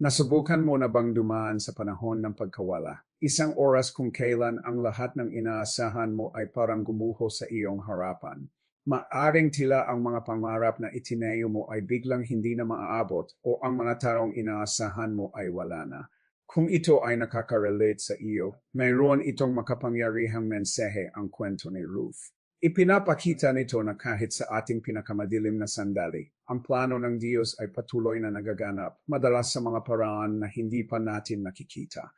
Nasubukan mo na bang dumaan sa panahon ng pagkawala? Isang oras kung kailan ang lahat ng inaasahan mo ay parang gumuho sa iyong harapan. Maaring tila ang mga pangarap na itinayo mo ay biglang hindi na maaabot o ang mga taong inaasahan mo ay wala na. Kung ito ay nakaka-relate sa iyo, mayroon itong makapangyarihang mensahe ang kwento ni Ruth. Ipinapakita nito na kahit sa ating pinakamadilim na sandali, ang plano ng Diyos ay patuloy na nagaganap, madalas sa mga paraan na hindi pa natin nakikita.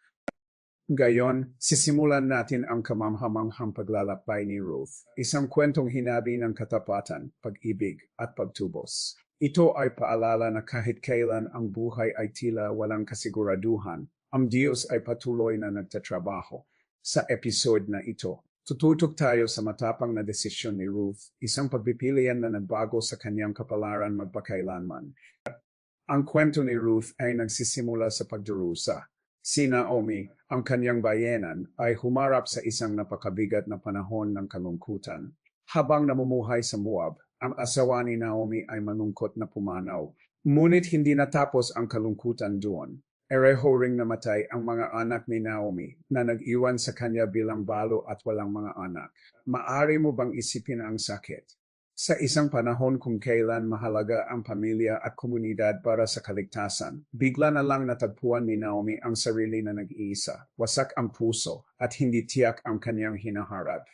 Gayon, sisimulan natin ang kamamhamanghang paglalakbay ni Ruth, isang kwentong hinabi ng katapatan, pag-ibig at pagtubos. Ito ay paalala na kahit kailan ang buhay ay tila walang kasiguraduhan, ang Diyos ay patuloy na nagtatrabaho. Sa episode na ito, Tututok tayo sa matapang na desisyon ni Ruth, isang pagpipilian na nagbago sa kanyang kapalaran magpakailanman. Ang kwento ni Ruth ay nagsisimula sa pagdurusa. Si Naomi, ang kanyang bayanan, ay humarap sa isang napakabigat na panahon ng kalungkutan. Habang namumuhay sa Moab, ang asawa ni Naomi ay manungkot na pumanaw. Ngunit hindi natapos ang kalungkutan doon. Ereho ring namatay ang mga anak ni Naomi na nag-iwan sa kanya bilang balo at walang mga anak. Maari mo bang isipin ang sakit? Sa isang panahon kung kailan mahalaga ang pamilya at komunidad para sa kaligtasan, bigla na lang natagpuan ni Naomi ang sarili na nag-iisa, wasak ang puso at hindi tiyak ang kanyang hinaharap.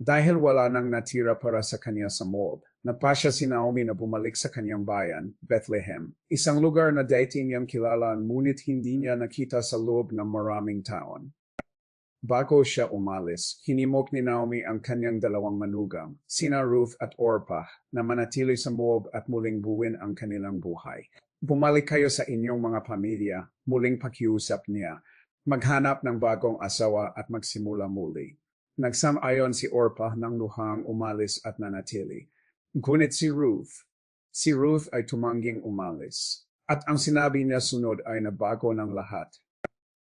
Dahil wala nang natira para sa kanya sa Moab, napasya si Naomi na bumalik sa kanyang bayan, Bethlehem, isang lugar na dati niyang kilala ngunit hindi niya nakita sa loob ng maraming taon. Bago siya umalis, hinimok ni Naomi ang kanyang dalawang manugang, sina Ruth at Orpah, na manatili sa Moab at muling buwin ang kanilang buhay. Bumalik kayo sa inyong mga pamilya, muling pakiusap niya, maghanap ng bagong asawa at magsimula muli. Nagsam-ayon si Orpah ng luhang umalis at nanatili. Ngunit si Ruth, si Ruth ay tumangging umalis. At ang sinabi niya sunod ay nabago ng lahat.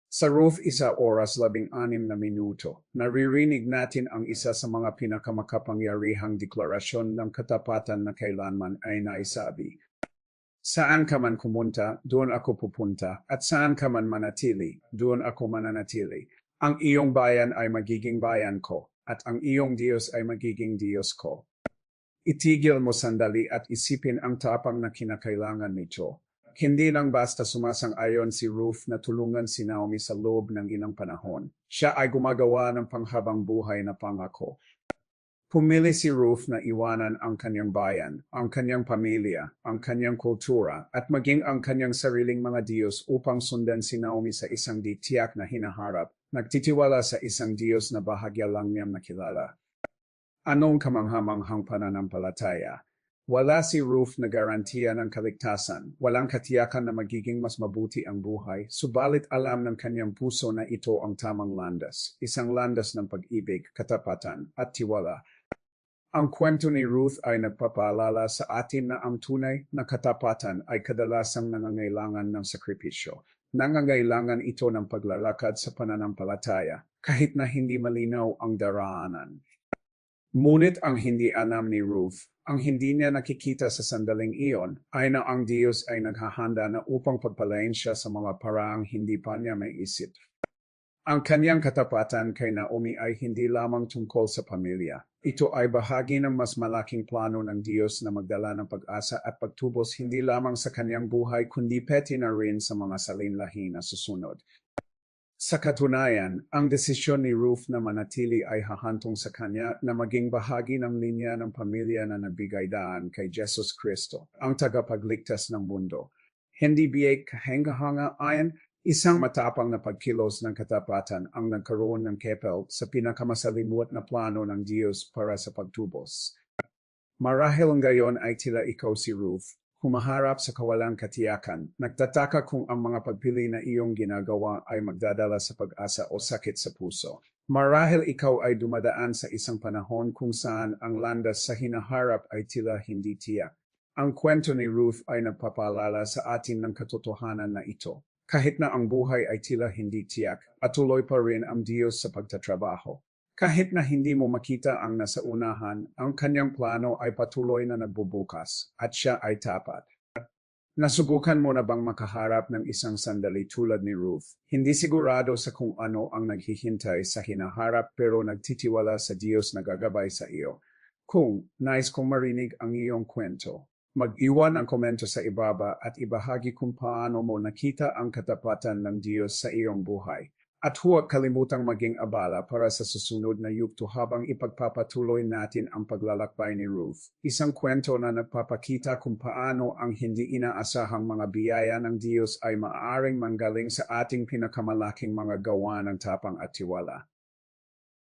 Sa Ruth isa oras labing anim na minuto, naririnig natin ang isa sa mga pinakamakapangyarihang deklarasyon ng katapatan na kailanman ay naisabi. Saan ka man kumunta, doon ako pupunta, at saan ka man manatili, doon ako mananatili. Ang iyong bayan ay magiging bayan ko, at ang iyong Diyos ay magiging Diyos ko. Itigil mo sandali at isipin ang tapang na kinakailangan nito. Hindi lang basta sumasang-ayon si Ruth na tulungan si Naomi sa loob ng inang panahon. Siya ay gumagawa ng panghabang buhay na pangako. Pumili si Ruth na iwanan ang kanyang bayan, ang kanyang pamilya, ang kanyang kultura, at maging ang kanyang sariling mga Diyos upang sundan si Naomi sa isang di tiyak na hinaharap Nagtitiwala sa isang Diyos na bahagya lang niyang nakilala. Anong kamanghamanghang pananampalataya? Wala si Ruth na garantiya ng kaligtasan, walang katiyakan na magiging mas mabuti ang buhay, subalit alam ng kanyang puso na ito ang tamang landas, isang landas ng pag-ibig, katapatan, at tiwala. Ang kwento ni Ruth ay nagpapaalala sa atin na ang tunay na katapatan ay kadalasang nangangailangan ng sakripisyo. Nangangailangan ito ng paglalakad sa pananampalataya kahit na hindi malinaw ang daraanan. Ngunit ang hindi alam ni Ruth, ang hindi niya nakikita sa sandaling iyon, ay na ang Diyos ay naghahanda na upang pagpalain siya sa mga paraang hindi pa niya may isip. Ang kanyang katapatan kay Naomi ay hindi lamang tungkol sa pamilya. Ito ay bahagi ng mas malaking plano ng Diyos na magdala ng pag-asa at pagtubos hindi lamang sa kanyang buhay kundi peti na rin sa mga salinlahi na susunod. Sa katunayan, ang desisyon ni Ruth na manatili ay hahantong sa kanya na maging bahagi ng linya ng pamilya na nagbigay daan kay Jesus Kristo, ang tagapagligtas ng mundo. Hindi biyay kahanga-hanga ayon Isang matapang na pagkilos ng katapatan ang nagkaroon ng kepel sa pinakamasalimuot na plano ng Diyos para sa pagtubos. Marahil ngayon ay tila ikaw si Ruth, humaharap sa kawalang katiyakan, nagtataka kung ang mga pagpili na iyong ginagawa ay magdadala sa pag-asa o sakit sa puso. Marahil ikaw ay dumadaan sa isang panahon kung saan ang landas sa hinaharap ay tila hindi tiyak. Ang kwento ni Ruth ay nagpapaalala sa atin ng katotohanan na ito. Kahit na ang buhay ay tila hindi tiyak, patuloy pa rin ang Diyos sa pagtatrabaho. Kahit na hindi mo makita ang nasa unahan, ang kanyang plano ay patuloy na nagbubukas at siya ay tapat. Nasubukan mo na bang makaharap ng isang sandali tulad ni Ruth? Hindi sigurado sa kung ano ang naghihintay sa hinaharap pero nagtitiwala sa Diyos na gagabay sa iyo. Kung nais kong marinig ang iyong kwento, mag-iwan ang komento sa ibaba at ibahagi kung paano mo nakita ang katapatan ng Diyos sa iyong buhay. At huwag kalimutang maging abala para sa susunod na yugto habang ipagpapatuloy natin ang paglalakbay ni Ruth. Isang kwento na nagpapakita kung paano ang hindi inaasahang mga biyaya ng Diyos ay maaaring manggaling sa ating pinakamalaking mga gawa ng tapang at tiwala.